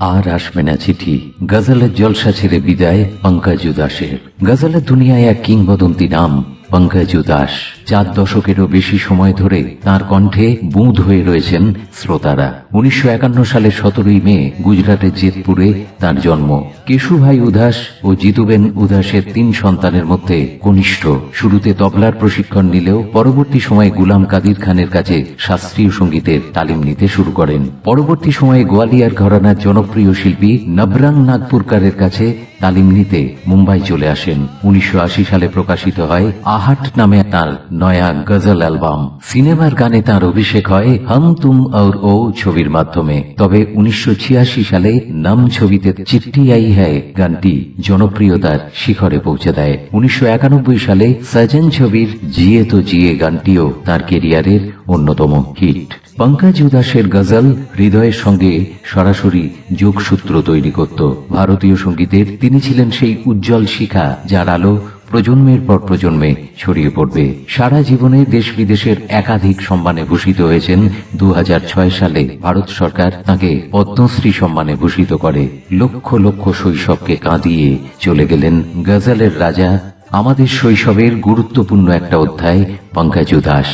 আর আসবে না চিঠি। গজলের জলসা ছেড়ে বিদায় পঙ্কজ দাসের গজলের দুনিয়ায় এক কিংবদন্তি নাম পঙ্কজ উদাস। চার দশকেরও বেশি সময় ধরে তার কণ্ঠে বুঁদ হয়ে রয়েছেন শ্রোতারা। উনিশশো একান্ন সালের সতেরোই মে গুজরাটের জেতপুরে তার জন্ম। কেশুভাই উদাস ও জিতুবেন উদাসের তিন সন্তানের মধ্যে কনিষ্ঠ। শুরুতে তবলার প্রশিক্ষণ নিলেও পরবর্তী সময়ে গুলাম কাদির খানের কাছে শাস্ত্রীয় সঙ্গীতের তালিম নিতে শুরু করেন। পরবর্তী সময়ে গোয়ালিয়ার ঘরানার জনপ্রিয় শিল্পী নবরাং নাগপুরকারের কাছে তালিম নিতে মুম্বাই চলে আসেন। উনিশশো আশি সালে প্রকাশিত হয় আহাট নামে তার নয়া গজল অ্যালবাম। সিনেমার গানে তার অভিষেক হয় হম তুম और ও ছবির মাধ্যমে। তবে উনিশশো সালে নাম ছবিতে চিঠি আই হ্যায় গানটি জনপ্রিয়তার শিখরে পৌঁছে দেয়। উনিশশো সালে সজন ছবির জিয়ে তো জিয়ে গানটিও তার কেরিয়ারের অন্যতম হিট। পঙ্কজ উদাসের গজল হৃদয়ের সঙ্গে সরাসরি যোগসূত্র তৈরি করত। ভারতীয় সঙ্গীতের তিনি ছিলেন সেই উজ্জ্বল শিখা, যার আলো প্রজন্মের পর প্রজন্মে ছড়িয়ে পড়বে। সারা জীবনে দেশ বিদেশের একাধিক সম্মানে ভূষিত হয়েছেন দু হাজার ছয় সালে ভারত সরকার তাকে পদ্মশ্রী সম্মানে ভূষিত করে। লক্ষ লক্ষ শৈশবকে কাঁদিয়ে চলে গেলেন গজলের রাজা। আমাদের শৈশবের গুরুত্বপূর্ণ একটা অধ্যায়, পঙ্কাজু উদাস